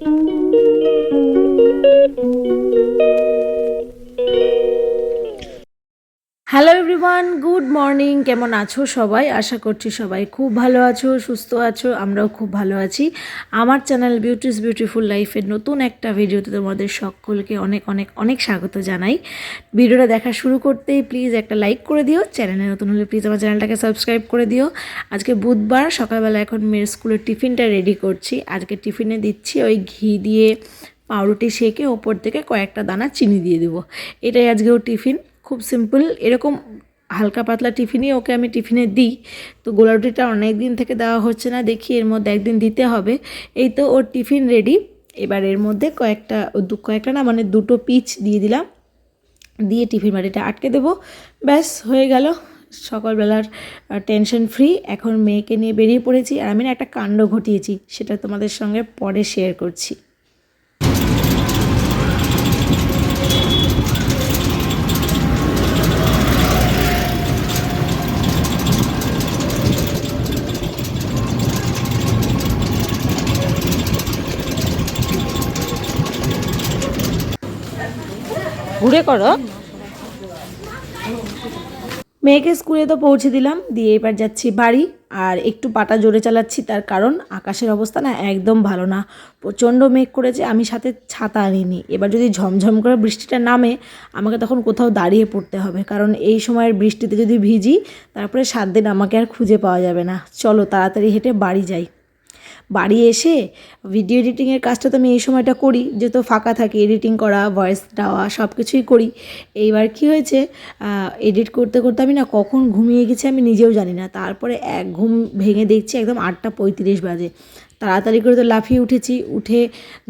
Música everyone good morning কেমন আছো সবাই? আশা করছি সবাই খুব ভালো আছো, সুস্থ আছো, আমরাও খুব ভালো আছি। আমার চ্যানেল বিউটিস বিউটিফুল লাইফের নতুন একটা ভিডিওতে তোমাদের সকলকে অনেক অনেক অনেক স্বাগত জানাই। ভিডিওটা দেখা শুরু করতেই প্লিজ একটা লাইক করে দিও। চ্যানেলে নতুন হলে প্লিজ আমার চ্যানেলটাকে সাবস্ক্রাইব করে দিও। আজকে বুধবার, সকালবেলা এখন মেয়ের স্কুলের টিফিনটা রেডি করছি। আজকে টিফিনে দিচ্ছি ওই ঘি দিয়ে পাউরুটি সেকে ওপর থেকে কয়েকটা দানা চিনি দিয়ে দেবো। এটাই আজকে ও টিফিন। খুব সিম্পল এরকম হালকা পাতলা টিফিনই ওকে আমি টিফিনে দিই। তো গোলা রুটিটা অনেক দিন থেকে দেওয়া হচ্ছে না, দেখি এর মধ্যে একদিন দিতে হবে। এই তো ওর টিফিন রেডি। এবার এর মধ্যে কয়েকটা, দু, কয়েকটা না মানে দুটো পিচ দিয়ে দিলাম। দিয়ে টিফিন বাড়িটা আটকে দেবো। ব্যাস, হয়ে গেল। সকালবেলার টেনশন ফ্রি এখন মেয়েকে নিয়ে বেরিয়ে পড়েছি। আর আমি না একটা কাণ্ড ঘটিয়েছি, সেটা তোমাদের সঙ্গে পরে শেয়ার করছি। ঘুরে করো। মেয়েকে স্কুলে তো পৌঁছে দিলাম, দিয়ে এবার যাচ্ছি বাড়ি। আর একটু পাটা জোরে চালাচ্ছি, তার কারণ আকাশের অবস্থা না একদম ভালো না। প্রচণ্ড মেঘ করেছে, আমি সাথে ছাতা আনিনি। এবার যদি ঝমঝম করে বৃষ্টিটা নামে, আমাকে তখন কোথাও দাঁড়িয়ে পড়তে হবে। কারণ এই সময়ের বৃষ্টিতে যদি ভিজি, তারপরে সাত দিন আমাকে আর খুঁজে পাওয়া যাবে না। চলো তাড়াতাড়ি হেঁটে বাড়ি যাই। বাড়ি এসে ভিডিও এডিটিংয়ের কাজটা তো আমি এই সময়টা করি, যেহেতু ফাঁকা থাকি এডিটিং করা ভয়েস দেওয়া সব কিছুই করি। এইবার কি হয়েছে এডিট করতে করতে আমি না কখন ঘুমিয়ে গেছি আমি নিজেও জানি না। তারপরে এক ঘুম ভেঙে দেখছি একদম আটটা পঁয়ত্রিশ বাজে। তাড়াতাড়ি করে তো লাফিয়ে উঠেছি, উঠে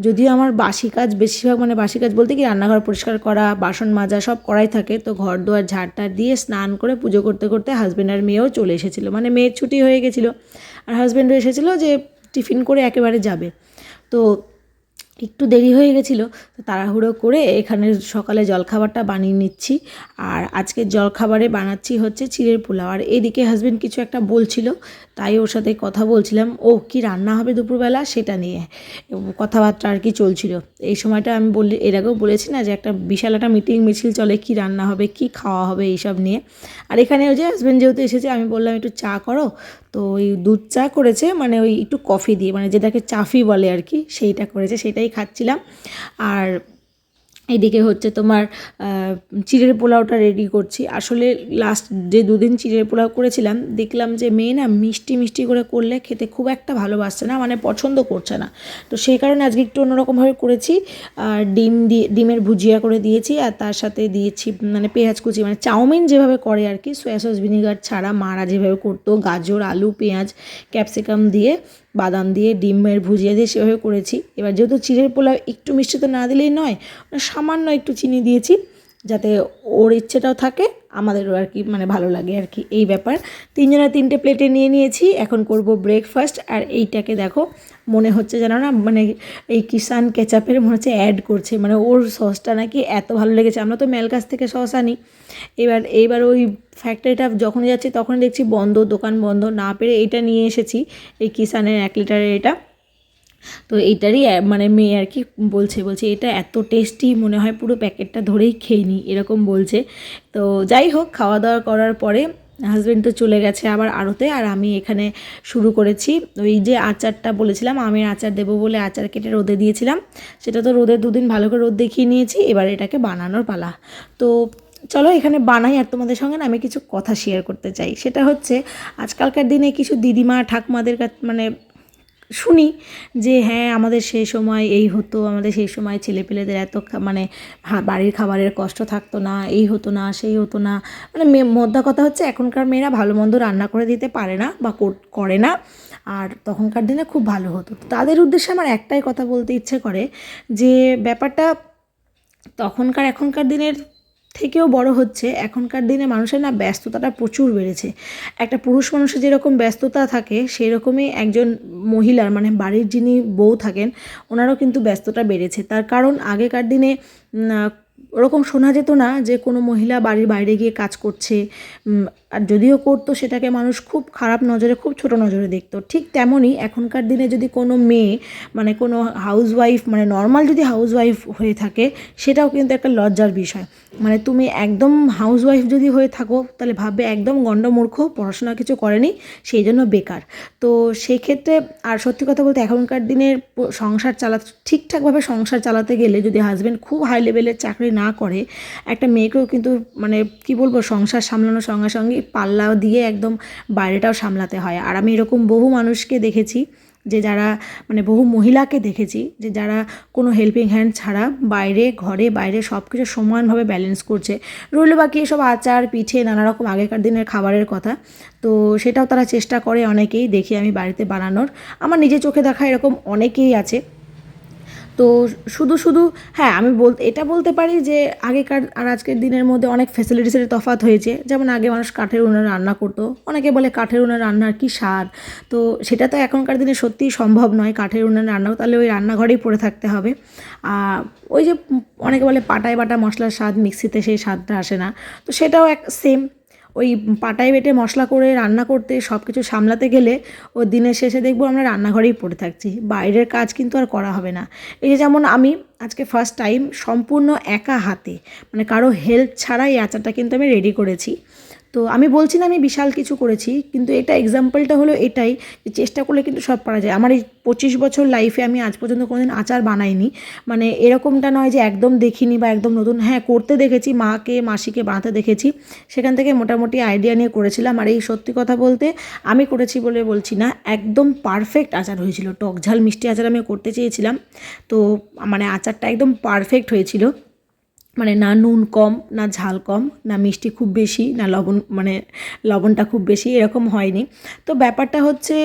যদিও আমার বাসি কাজ বেশিরভাগ মানে বাসি কাজ বলতে কি রান্নাঘর পরিষ্কার করা, বাসন মাজা সব করাই থাকে, তো ঘর দুয়ার ঝাড়টা দিয়ে স্নান করে পুজো করতে করতে হাজব্যান্ড আর মেয়েও চলে এসেছিল। মানে মেয়ের ছুটি হয়ে গেছিল। আর হাজব্যান্ডও এসেছিল যে টিফিন করে একেবারে যাবে। তো একটু দেরি হয়ে গেছিল, তো তাড়াহুড়ো করে এখানে সকালে জলখাবারটা বানিয়ে নিচ্ছি। আর আজকে জলখাবারে বানাচ্ছি হচ্ছে চিড়ের পোলাও। আর এদিকে হাজব্যান্ড কিছু একটা বলছিল তাই ওর সাথে কথা বলছিলাম ও কি রান্না হবে দুপুরবেলা? সেটা নিয়ে কথাবার্তা আর কি চলছিল। এই সময়টা আমি বলি এর আগেও বলেছি না যে একটা বিশাল একটা মিটিং মিছিল চলে, কি রান্না হবে, কি খাওয়া হবে, এইসব নিয়ে। আর এখানে ওই যে হাজব্যান্ড যেহেতু এসেছে, আমি বললাম, একটু চা করো। তো ওই দুধ চা করেছে মানে ওই একটু কফি দিয়ে মানে যেটাকে চাফি বলে আর কি, সেইটা করেছে, সেটাই খাচ্ছিলাম। আর এদিকে হচ্ছে তোমার চিড়ের পোলাওটা রেডি করছি। আসলে লাস্ট যে দুদিন চিড়ের পোলাও করেছিলাম, দেখলাম যে মেয়ে না মিষ্টি মিষ্টি করে করলে খেতে খুব একটা ভালোবাসছে না মানে পছন্দ করছে না। তো সেই কারণে আজকে একটু অন্যরকমভাবে করেছি। আর ডিম দিয়ে, ডিমের ভুজিয়া করে দিয়েছি, আর তার সাথে দিয়েছি মানে পেঁয়াজ কুচি মানে চাউমিন যেভাবে করে আর কি সয়া সস ভিনিগার ছাড়া মারা যেভাবে করতো, গাজর, আলু, পেঁয়াজ ক্যাপসিকাম দিয়ে। বাদাম দিয়ে ডিমের ভুজিয়ে দিয়ে সেভাবে করেছি। এবার যেহেতু চিড়ের পোলাও একটু মিষ্টি তো না দিলেই নয় সামান্য একটু চিনি দিয়েছি, যাতে ওর ইচ্ছেটাও থাকে। আমাদেরও আর কি মানে ভালো লাগে আর কি এই ব্যাপার। তিনজনে তিনটে প্লেটে নিয়ে নিয়েছি, এখন করব ব্রেকফাস্ট আর এইটাকে দেখো, মনে হচ্ছে জানো না মানে এই কিষান কেচাপের মনে হচ্ছে অ্যাড করছে মানে ওর সসটা নাকি এত ভালো লেগেছে। আমরা তো মেল কাছ থেকে সস আনি। এবার, এইবার ওই ফ্যাক্টরিটা যখন যাচ্ছি তখন দেখছি বন্ধ, দোকান বন্ধ, না পেরে এইটা নিয়ে এসেছি, এই কিষানের এক লিটারের এটা। তো এইটারই মানে মেয়ে আর কি বলছে বলছে, এটা এত টেস্টি মনে হয় পুরো প্যাকেটটা ধরেই খেয়ে নিই এরকম বলছে। তো যাই হোক খাওয়া দাওয়া করার পরে হাজব্যান্ড তো চলে গেছে আবার আড়তে আর আমি এখানে শুরু করেছি। ওই যে আচারটা বলেছিলাম আমের আচার দেবো বলে আচার কেটে রোদে দিয়েছিলাম, সেটা তো রোদে দুদিন ভালো করে রোদ দেখিয়ে নিয়েছি, এবার এটাকে বানানোর পালা। তো চলো এখানে বানাই, আর তোমাদের সঙ্গে না আমি কিছু কথা শেয়ার করতে চাই। সেটা হচ্ছে, আজকালকার দিনে কিছু দিদিমা, ঠাকুমাদের মানে শুনি যে হ্যাঁ আমাদের সেই সময় এই হতো, আমাদের সেই সময় ছেলেপেলেদের এত মানে বাড়ির খাবারের কষ্ট থাকতো না, এই হতো না, সেই হতো না। মানে মোদ্দা কথা হচ্ছে, এখনকার মেয়েরা ভালো মন্দ রান্না করে দিতে পারে না বা করে না। আর তখনকার দিনে খুব ভালো হতো। তাদের উদ্দেশ্যে আমার একটাই কথা বলতে ইচ্ছে করে যে, ব্যাপারটা তখনকার এখনকার দিনের থেকেও বড় হচ্ছে এখনকার দিনে মানুষের না ব্যস্ততাটা প্রচুর বেড়েছে। একটা পুরুষ মানুষের যেরকম ব্যস্ততা থাকে সেই রকমই একজন মহিলার মানে বাড়ির যিনি বউ থাকেন, ওনারও কিন্তু ব্যস্ততা বেড়েছে। তার কারণ আগেকার দিনে ওরকম শোনা যেত না যে কোনো মহিলা বাড়ির বাইরে গিয়ে কাজ করছে আর যদিও করতো, সেটাকে মানুষ খুব খারাপ নজরে, খুব ছোট নজরে দেখতো। ঠিক তেমনই এখনকার দিনে যদি কোনো মেয়ে মানে কোনো হাউসওয়াইফ মানে নর্মাল যদি হাউসওয়াইফ হয়ে থাকে, সেটাও কিন্তু একটা লজ্জার বিষয়। মানে তুমি একদম হাউসওয়াইফ যদি হয়ে থাকো, তাহলে ভাববে একদম গণ্ডমূর্খ পড়াশোনা কিছু করেনি, সেই জন্য বেকার। তো সেই ক্ষেত্রে আর সত্যি কথা বলতে এখনকার দিনের সংসার চালা, ঠিকঠাকভাবে সংসার চালাতে গেলে যদি হাজব্যান্ড খুব হাই লেভেলের চাকরি না করে, একটা মেয়েকেও কিন্তু মানে কি বলব, সংসার সামলানোর সঙ্গে সঙ্গে পাল্লা দিয়ে একদম বাইরেটাও সামলাতে হয়। আর আমি এরকম বহু মানুষকে দেখেছি যে যারা মানে বহু মহিলাকে দেখেছি যে যারা কোনো হেল্পিং হ্যান্ড ছাড়া বাইরে, ঘরে, বাইরে সব কিছু সমানভাবে ব্যালেন্স করছে। রইল বাকি এসব আচার, পিঠে নানা রকম আগেকার দিনের খাবারের কথা। তো সেটাও তারা চেষ্টা করে অনেকেই দেখি আমি বাড়িতে বানানোর। আমার নিজের চোখে দেখা এরকম অনেকেই আছে। তো শুধু শুধু হ্যাঁ আমি বল, এটা বলতে পারি যে আগেকার আর আজকের দিনের মধ্যে অনেক ফেসিলিটিসের তফাৎ হয়েছে। যেমন আগে মানুষ কাঠের উনুনে রান্না করতো। অনেকে বলে কাঠের উনুনে রান্নার কি স্বাদ? তো সেটা তো এখনকার দিনে সত্যিই সম্ভব নয়। কাঠের উনুনে রান্না তাহলে ওই রান্নাঘরেই পড়ে থাকতে হবে। আর ওই যে অনেকে বলে পাটায় বাটা মশলার স্বাদ মিক্সিতে সেই স্বাদটা আসে না। তো সেটাও এক সেম ওই পাটায় বেটে মশলা করে রান্না করতে সব কিছু সামলাতে গেলে ও দিনের শেষে দেখব আমরা রান্নাঘরেই পড়ে থাকছি। বাইরের কাজ কিন্তু আর করা হবে না। এই যে যেমন আমি আজকে ফার্স্ট টাইম সম্পূর্ণ একা হাতে মানে কারও হেল্প ছাড়াই আচারটা কিন্তু আমি রেডি করেছি। তো আমি বলছি না আমি বিশাল কিছু করেছি, কিন্তু এটা এক্সাম্পলটা হলো এটাই যে চেষ্টা করলে কিন্তু সব পারা যায়। আমার এই পঁচিশ বছর লাইফে আমি আজ পর্যন্ত কোনোদিন আচার বানাইনি। মানে এরকমটা নয় যে একদম দেখিনি বা একদম নতুন হ্যাঁ করতে দেখেছি, মাকে, মাসিকে বানাতে দেখেছি। সেখান থেকে মোটামুটি আইডিয়া নিয়ে করেছিলাম। আর এই সত্যি কথা বলতে আমি করেছি বলে বলছি না, একদম পারফেক্ট আচার হয়েছিল। টক ঝাল মিষ্টি আচার আমি করতে চেয়েছিলাম। তো মানে আচারটা একদম পারফেক্ট হয়েছিল। মানে না নুন কম, না ঝাল কম, না মিষ্টি খুব বেশি, না লবণ মানে লবণটা খুব বেশি, এরকম হয়নি। তো ব্যাপারটা হচ্ছে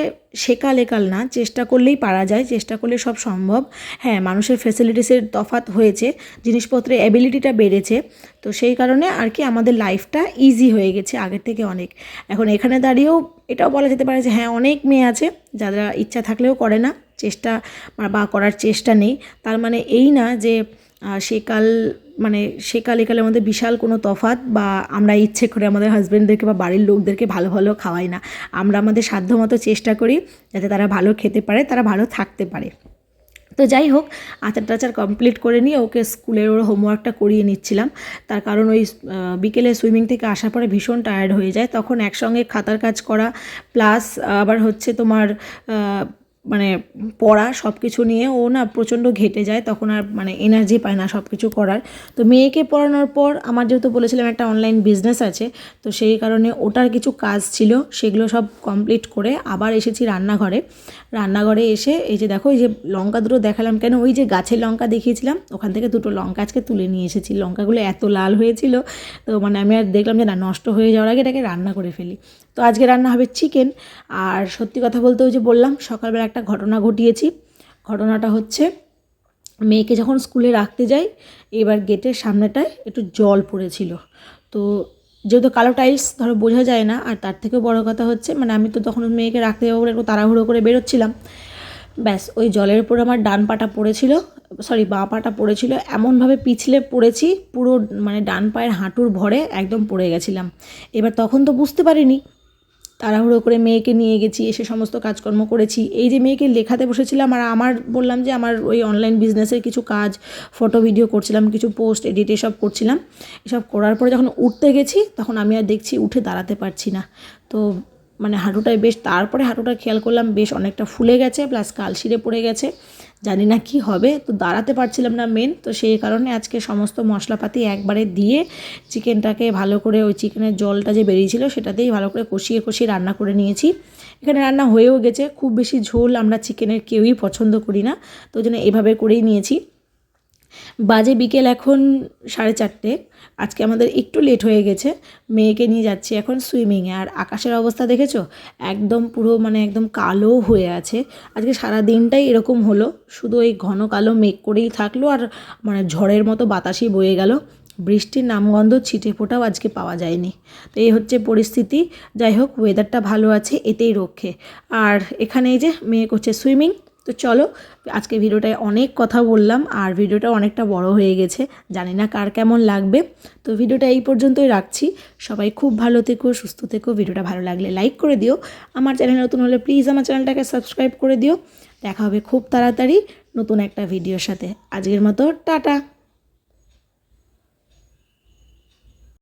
সেকাল একাল না, চেষ্টা করলেই পারা যায়, চেষ্টা করলে সব সম্ভব। হ্যাঁ মানুষের ফেসিলিটিসের তফাৎ হয়েছে, জিনিসপত্রের অ্যাবিলিটিটা বেড়েছে, তো সেই কারণে আর কি আমাদের লাইফটা ইজি হয়ে গেছে আগের থেকে অনেক। এখন এখানে দাঁড়িয়েও এটাও বলা যেতে পারে যে হ্যাঁ অনেক মেয়ে আছে, যারা ইচ্ছা থাকলেও করে না, চেষ্টা বা করার চেষ্টা নেই। তার মানে এই না যে সেকাল মানে সেকাল একালের আমাদের বিশাল কোনো তফাৎ বা আমরা ইচ্ছে করে আমাদের হাজব্যান্ডদেরকে বা বাড়ির লোকদেরকে ভালো ভালো খাওয়াই না। আমরা আমাদের সাধ্যমতো চেষ্টা করি যাতে তারা ভালো খেতে পারে, তারা ভালো থাকতে পারে। তো যাই হোক, আচার টাচার কমপ্লিট করে নিয়ে ওকে স্কুলের ওর হোমওয়ার্কটা করিয়ে নিচ্ছিলাম। তার কারণ ওই বিকেলে সুইমিং থেকে আসার পরে ভীষণ টায়ার্ড হয়ে যায়। তখন একসঙ্গে খাতার কাজ করা প্লাস আবার হচ্ছে তোমার মানে পড়া সব কিছু নিয়ে ও না প্রচণ্ড ঘেটে যায়, তখন আর মানে এনার্জি পায় না সব কিছু করার। তো মেয়েকে পড়ানোর পর আমার যেহেতু বলেছিলাম একটা অনলাইন বিজনেস আছে, তো সেই কারণে ওটার কিছু কাজ ছিল, সেগুলো সব কমপ্লিট করে আবার এসেছি রান্নাঘরে। রান্নাঘরে এসে এই যে দেখো, এই যে লঙ্কা দুটো দেখালাম কেন? ওই যে গাছের লঙ্কা দেখিয়েছিলাম, ওখান থেকে দুটো লঙ্কা আজকে তুলে নিয়ে এসেছি। লঙ্কাগুলো এত লাল হয়েছিল, তো মানে আমি আর দেখলাম যে না, নষ্ট হয়ে যাওয়ার আগে এটাকে রান্না করে ফেলি। তো আজকে রান্না হবে চিকেন। আর সত্যি কথা বলতে ওই যে বললাম, সকালবেলা একটা ঘটনা ঘটিয়েছি। ঘটনাটা হচ্ছে, মেয়েকে যখন স্কুলে রাখতে যাই, এবার গেটের সামনেটায় একটু জল পড়েছিল। তো যেহেতু কালো টাইলস, ধরো বোঝা যায় না, আর তার থেকেও বড় কথা হচ্ছে মানে আমি তো তখন মেয়েকে রাখতে যাব বলে একটু তাড়াহুড়ো করে বেরোচ্ছিলাম। ব্যাস, ওই জলের উপর আমার ডান পাটা পড়েছিল সরি বাঁ পাটা পড়েছিল। এমনভাবে পিছলে পড়েছি, পুরো মানে ডান পায়ের হাঁটুর ভরে একদম পড়ে গেছিলাম। এবার তখন তো বুঝতে পারিনি তাড়াহুড়ো করে মেয়েকে নিয়ে গেছি, এসে সমস্ত কাজকর্ম করেছি। এই যে মেয়েকে লেখাতে বসেছিলাম আর আমার বললাম যে আমার ওই অনলাইন বিজনেসের কিছু কাজ ফটো ভিডিও করছিলাম, কিছু পোস্ট এডিট এসব করছিলাম। এসব করার পরে যখন উঠতে গেছি, তখন আমি আর দেখছি উঠে দাঁড়াতে পারছি না। তো মানে হাঁটুটায় বেশ, তারপরে হাঁটুটা খেয়াল করলাম, বেশ অনেকটা ফুলে গেছে প্লাস কালশিরে পড়ে গেছে। জানি না কি হবে, তো দাঁড়াতে পারছিলাম না মেন তো সেই কারণে আজকে সমস্ত মশলাপাতি একবারে দিয়ে চিকেনটাকে ভালো করে ওই চিকেনের জলটা যে বেরিয়েছিল সেটাতেই ভালো করে কষিয়ে কষিয়ে রান্না করে নিয়েছি। এখানে রান্না হয়েও গেছে, খুব বেশি ঝোল আমরা চিকেনের কেউই পছন্দ করি না, তো জন্য এভাবে করেই নিয়েছি। বাজে বিকেল এখন সাড়ে চারটে। আজকে আমাদের একটু লেট হয়ে গেছে। মেয়েকে নিয়ে যাচ্ছি এখন সুইমিংয়ে আর আকাশের অবস্থা দেখেছ? একদম পুরো মানে একদম কালো হয়ে আছে। আজকে সারা দিনটাই এরকম হলো। শুধু ওই ঘন কালো মেঘ করেই থাকল আর মানে ঝড়ের মতো বাতাসই বয়ে গেল। বৃষ্টির নামগন্ধ ছিটে ফোটাও আজকে পাওয়া যায়নি। তো এই হচ্ছে পরিস্থিতি। যাই হোক ওয়েদারটা ভালো আছে, এতেই রক্ষে। আর এখানে এই যে মেয়ে করছে সুইমিং তো চলো, আজকে ভিডিওটায় অনেক কথা বললাম আর ভিডিওটা অনেকটা বড় হয়ে গেছে, জানি না কার কেমন লাগবে। তো ভিডিওটা এই পর্যন্তই রাখছি। সবাই খুব ভালো থেকো, সুস্থ থেকো, ভিডিওটা ভালো লাগলে লাইক করে দিও। আমার চ্যানেল নতুন হলে প্লিজ আমার চ্যানেলটাকে সাবস্ক্রাইব করে দিও। দেখা হবে খুব তাড়াতাড়ি নতুন একটা ভিডিওর সাথে। আজকের মতো, টাটা!